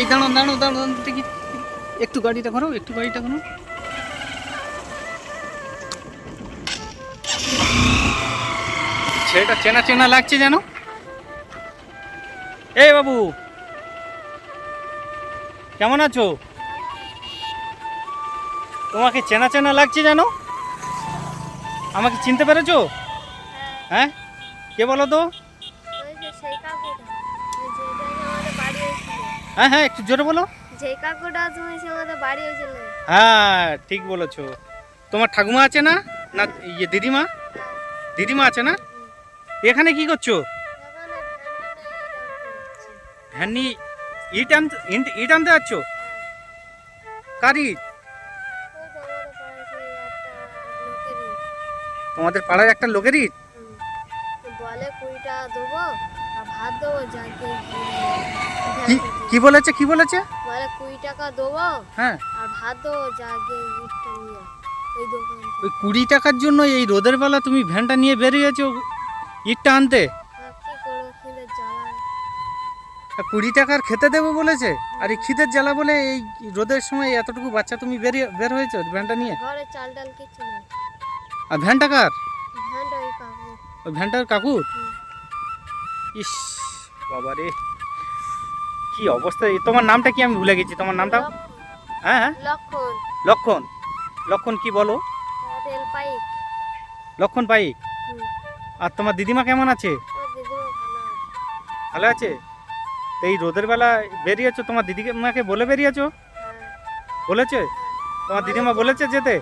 এই দাঁড়ান দাঁড়ান দাঁড়ান দেখি। একটু গাড়িটা করো একটু গাড়িটা করো ছেলেটা চেনা চেনা লাগছে যেন। এই বাবু, কেমন আছো? তোমাকে চেনা চেনা লাগছে যেন? আমাকে চিনতে পেরেছ? হ্যাঁ? কে বলো তো? হ্যাঁ হ্যাঁ একটু জোরে বলো। যেই কাকুটা তুমি সে আমাদের বাড়ি হয়েছিল হ্যাঁ ঠিক বলেছ। তোমার ঠাকুমা আছে না? না ইয়ে দিদিমা? দিদিমা আছে না? এখানে কি করছ? ভ্যান নিয়ে ইট আনতে ইট- আনতে যাচ্ছ? কার ইট? তোমাদের পাড়ার একটা লোকের ইট? বলে কুড়ি টাকা দেবো আর ভাত দেবো যাকে কি বলেছে কি বলেছে? বলে কুড়ি টাকা দেবো হ্যাঁ। আর ভাত দেবো যাকে ইটটা নিয়ে ওই দোকান। ওই কুড়ি টাকার জন্য এই রোদের বেলা তুমি ভ্যানটা নিয়ে বেরিয়েছো ইটটা আনতে? কুড়ি টাকার খেতে দেবো বলেছে? আর এই খিদের জ্বালা বলে এই রোদের সময় এতটুকু বাচ্চা তুমি বেরিয়ে বের হয়েছো ভ্যানটা নিয়ে? ঘরে চাল ডাল কিছু নেই। আর ভ্যানটা কার? ভ্যানটা ওই কাকু ওই ভ্যানটার কাকুর? ইস বাবা রে কি অবস্থা? তোমার নামটা কি? আমি ভুলে গেছি। তোমার নামটা? হ্যাঁ হ্যাঁ। লক্ষণ লক্ষণ লক্ষণ কি বলো? লক্ষণ পাইক। আর তোমার দিদিমা কেমন আছে? ভালো আছে। তো এই রোদের বেলা বেরিয়েছো? তোমার দিদিমাকে বলে বেরিয়েছো? হ্যাঁ। বলেছে? তোমার দিদিমা বলেছে। যেতে?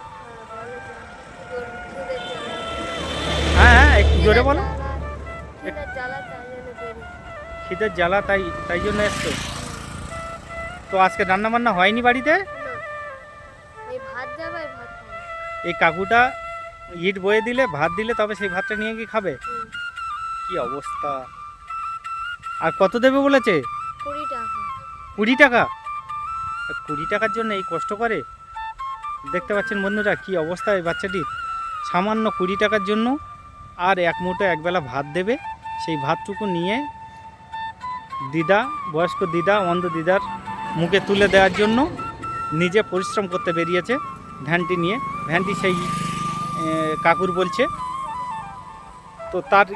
হ্যাঁ হ্যাঁ একটু জোরে বলো। খিদের জ্বালা তাই তাই জন্য এসছো? তো আজকে রান্না বান্না হয়নি বাড়িতে? এই কাকুটা ইট বয়ে দিলে ভাত দিলে তবে সেই ভাতটা নিয়ে গিয়ে খাবে? কি অবস্থা? আর কত দেবে বলেছে? কুড়ি টাকা। কুড়ি কুড়ি টাকার জন্য এই কষ্ট করে? দেখতে পাচ্ছেন বন্ধুরা কি অবস্থা এই বাচ্চাটির। সামান্য কুড়ি টাকার জন্য আর এক মুঠো একবেলা ভাত দেবে। সেই ভাতটুকু নিয়ে দিদা, বয়স্ক দিদা, অন্ধ দিদার মুখে তুলে দেওয়ার জন্য নিজে পরিশ্রম করতে বেরিয়েছে ভ্যানটি নিয়ে। ভ্যানটি সেই কাকুর বলছে। তো তার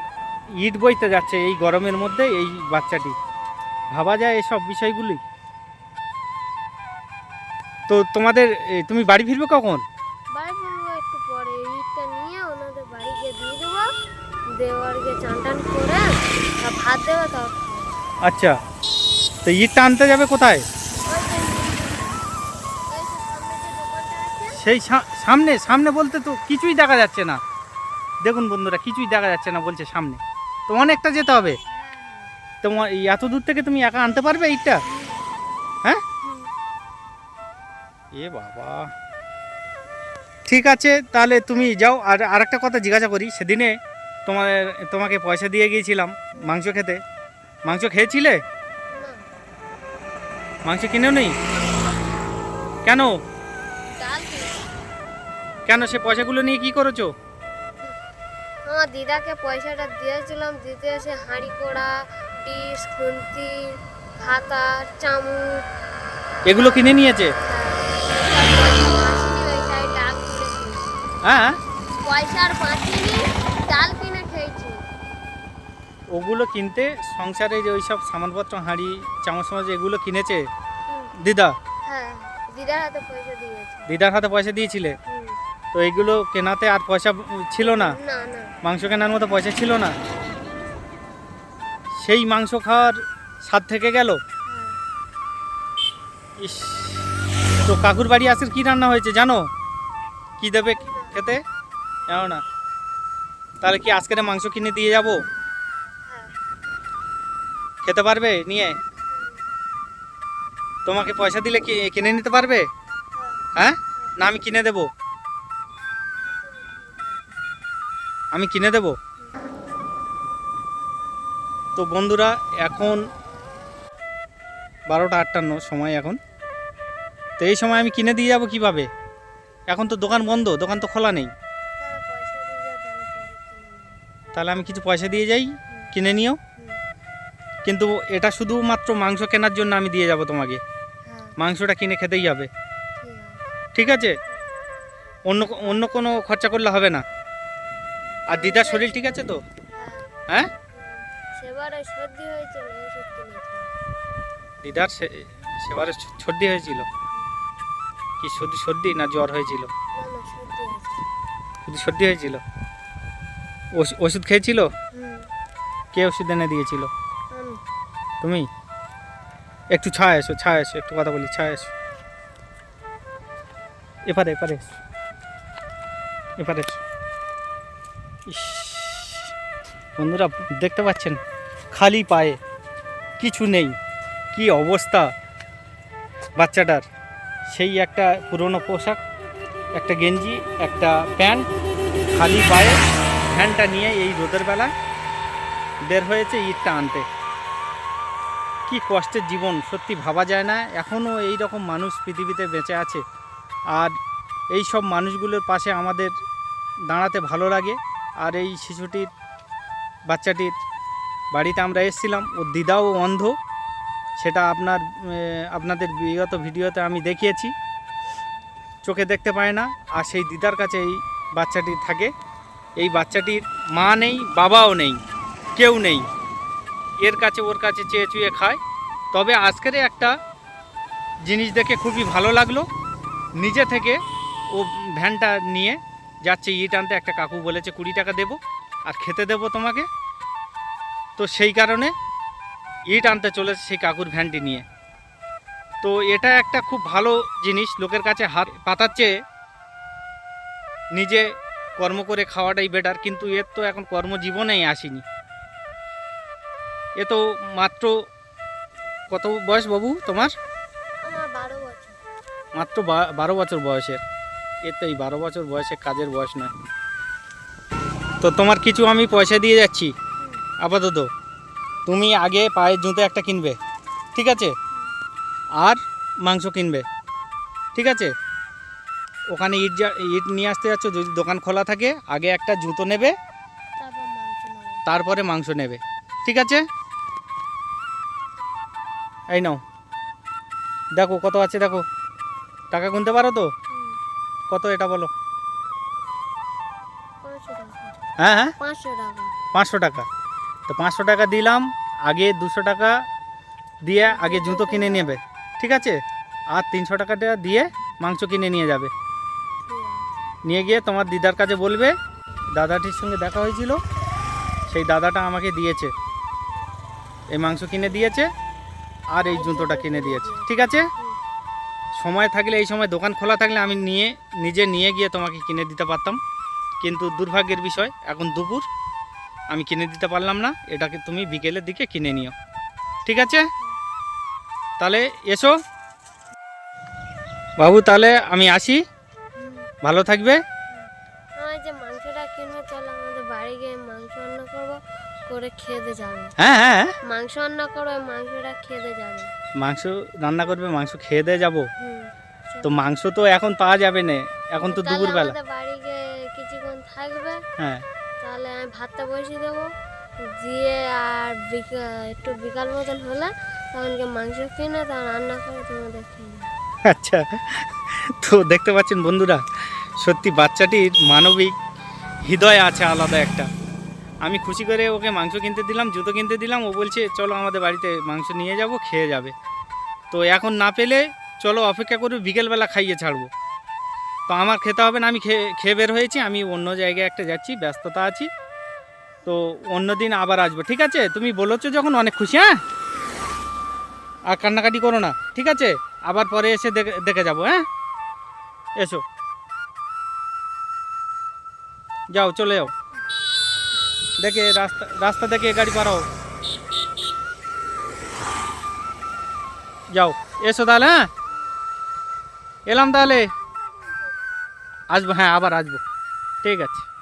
ইট বইতে যাচ্ছে এই গরমের মধ্যে এই বাচ্চাটি। ভাবা যায় এসব বিষয়গুলি? তো তোমাদের তুমি বাড়ি ফিরবে কখন? দেবো। দেওয়ারকে চান টান করে ভাত দেবো তাও আচ্ছা। তো ইটটা আনতে যাবে কোথায়? সেই সামনে সামনে বলতে তো কিছুই দেখা যাচ্ছে না। দেখুন বন্ধুরা, কিছুই দেখা যাচ্ছে না বলছে সামনে। তো অনেকটা যেতে হবে। তোমার এত দূর থেকে তুমি একা আনতে পারবে ইটটা? হ্যাঁ? এ বাবা। ঠিক আছে, তাহলে তুমি যাও, আর আরেকটা কথা জিজ্ঞাসা করি। সেদিনে তোমার, তোমাকে পয়সা দিয়ে গিয়েছিলাম মাংস খেতে। মাংস খেয়েছিলে? মাংস কিনেও নেই? কেন? কেন সে পয়সাগুলো নিয়ে কি করেছ? আমার দিদাকে পয়সাটা দিয়েছিলাম দিতে এসে হাঁড়ি কোড়া ডিশ খুন্তি খাতা চামচ। এগুলো কিনে নিয়েছে? হ্যাঁ? পয়সার ওগুলো কিনতে সংসারে যে ওইসব সামানপত্র হাঁড়ি চামচ চামচ এগুলো কিনেছে? দিদা? হ্যাঁ দিদার হাতে পয়সা দিয়েছে। দিদার হাতে পয়সা দিয়েছিলে? তো এইগুলো কেনাতে আর পয়সা ছিল না। মাংস কেনার মতো পয়সা ছিল না? সেই মাংস খাওয়ার স্বাদ থেকে গেল। ইস তো কাকুর বাড়ি আজকের কি রান্না হয়েছে জানো? কি দেবে খেতে? জানো না? তাহলে কি আজকের মাংস কিনে দিয়ে যাব? খেতে পারবে নিয়ে? তোমাকে পয়সা দিলে কিনে নিতে পারবে? হ্যাঁ? না, আমি কিনে দেব। আমি কিনে দেব। তো বন্ধুরা, এখন বারোটা আটান্ন সময় এখন। তো এই সময় আমি কিনে দিয়ে যাব কীভাবে? এখন তো দোকান বন্ধ, দোকান তো খোলা নেই। তাহলে আমি কিছু পয়সা দিয়ে যাই, কিনে নিও। কিন্তু এটা শুধুমাত্র মাংস কেনার জন্য আমি দিয়ে যাব তোমাকে। হ্যাঁ। মাংসটা কিনে খেতেই হবে ঠিক আছে? অন্য অন্য কোনো খরচা করলে হবে না। আর দিদার শরীর ঠিক আছে তো? হ্যাঁ। হ্যাঁ? সেবারে সর্দি হয়েছিল দিদার সে- সেবারে সর্দি হয়েছিল। কি সর্দি সর্দি না জ্বর হয়েছিল? শুধু সর্দি হয়েছিল? ওষ- ওষুধ খেয়েছিল? কে ওষুধ এনে দিয়েছিল? তুমি? একটু ছায় এসো ছায় এসো একটু কথা বলি ছায় এসো। এপারে এপারে। এসো এপারে। এসো ইস, বন্ধুরা দেখতে পাচ্ছেন? খালি পায়ে। কিছু নেই। কি অবস্থা বাচ্চাটার? সেই একটা পুরনো পোশাক একটা গেঞ্জি একটা প্যান্ট খালি পায়ে। ফ্যানটা নিয়ে এই রোদের বেলা বের হয়েছে ইটটা আনতে। কি কষ্টের জীবন, সত্যি ভাবা যায় না। এখনও এই রকম মানুষ পৃথিবীতে বেঁচে আছে। আর এই সব মানুষগুলোর পাশে আমাদের দাঁড়াতে ভালো লাগে। আর এই শিশুটির, বাচ্চাটির বাড়িতে আমরা এসেছিলাম। ওর দিদাও অন্ধ। সেটা আপনার আপনাদের বিগত ভিডিওতে আমি দেখিয়েছি। চোখে দেখতে পায় না। আর সেই দিদার কাছে এই বাচ্চাটি থাকে। এই বাচ্চাটির মা নেই, বাবাও নেই, কেউ নেই। এর কাছে ওর কাছে চেয়ে চুয়ে খায়। তবে আজকের একটা জিনিস দেখে খুবই ভালো লাগল। নিজে থেকে ও ভ্যানটা নিয়ে যাচ্ছে ইট আনতে, একটা কাকু বলেছে কুড়ি টাকা দেবো আর খেতে দেবো তোমাকে। তো সেই কারণে ইট আনতে চলেছে সেই কাকুর ভ্যানটি নিয়ে। তো এটা একটা খুব ভালো জিনিস, লোকের কাছে হাত পাতার চেয়ে নিজে কর্ম করে খাওয়াটাই বেটার কিন্তু এর তো এখন কর্মজীবনেই আসেনি। এ তো মাত্র কত বয়স বাবু তোমার? মাত্র বারো বছর বয়সের। এর তো এই বারো বছর বয়সে কাজের বয়স নয়। তো তোমার কিছু আমি পয়সা দিয়ে যাচ্ছি। আপাতত। তুমি আগে পায়ের জুতো একটা কিনবে। ঠিক আছে? আর মাংস কিনবে। ঠিক আছে? ওখানে ইট যা ইট নিয়ে আসতে যাচ্ছ যদি দোকান খোলা থাকে আগে একটা জুতো নেব। তারপরে মাংস নেবে। ঠিক আছে? এই নাও। দেখো, কত আছে দেখো। টাকা গুনতে পারো তো? কত এটা বলো। হ্যাঁ হ্যাঁ। পাঁচশো টাকা। তো পাঁচশো টাকা দিলাম, আগে দুশো টাকা দিয়ে আগে জুতো কিনে নেবে। ঠিক আছে? আর তিনশো টাকাটা দিয়ে মাংস কিনে নিয়ে যাবে। নিয়ে গিয়ে তোমার দিদার কাছে বলবে, দাদাটির সঙ্গে দেখা হয়েছিল। সেই দাদাটা আমাকে দিয়েছে। এই মাংস কিনে দিয়েছে। আর এই জুতোটা কিনে দিয়েছে। ঠিক আছে? সময় থাকলে, এই সময় দোকান খোলা থাকলে আমি নিয়ে, নিজে নিয়ে গিয়ে তোমাকে কিনে দিতে পারতাম। কিন্তু দুর্ভাগ্যের বিষয়, এখন দুপুর। আমি কিনে দিতে পারলাম না। এটাকে তুমি বিকেলের দিকে কিনে নিও। ঠিক আছে? তাহলে এসো। বাবু, তাহলে আমি আসি। ভালো থাকবে। করে খেতে যাবে হ্যাঁ হ্যাঁ। মাংস রান্না করবে মাংসটা খেতে যাবে মাংস রান্না করবে মাংস খেয়ে দিয়ে যাব। তো মাংস তো এখন পাওয়া যাবে না। এখন তো দুপুরবেলা বাড়ি গিয়ে কিছুক্ষণ থাকবে। হ্যাঁ। তাহলে আমি ভাতটা বসিয়ে দেবো। দিয়ে আর একটু বিকাল মতন হলে তখন মাংস কিনে তখন রান্না করে তোমাদের খেয়ে আচ্ছা। তো দেখতে পাচ্ছেন বন্ধুরা সত্যি বাচ্চাটির মানবিক হৃদয় আছে আলাদা একটা। আমি খুশি করে ওকে মাংস কিনতে দিলাম, জুতো কিনতে দিলাম। ও বলছে, চলো আমাদের বাড়িতে মাংস নিয়ে যাব, খেয়ে যাবে। তো এখন না পেলে চলো অপেক্ষা করবে, বিকেলবেলা খাইয়ে ছাড়বো। তো আমার খেতে হবে না, আমি খেয়ে খেয়ে বের হয়েছি, আমি অন্য জায়গায় একটা যাচ্ছি, ব্যস্ততা আছি। তো অন্য দিন আবার আসব, ঠিক আছে? তুমি বলেছ যখন, অনেক খুশি হ্যাঁ? আর কান্নাকাটি করো না, ঠিক আছে? আবার পরে এসে দেখে দেখে যাব হ্যাঁ? এসো। যাও, চলে যাও। দেখে রাস্তা রাস্তা দেখে গাড়ি পারাও যাও। এসো তাহলে হ্যাঁ? এলাম তাহলে। আসব হ্যাঁ আবার আসব। ঠিক আছে।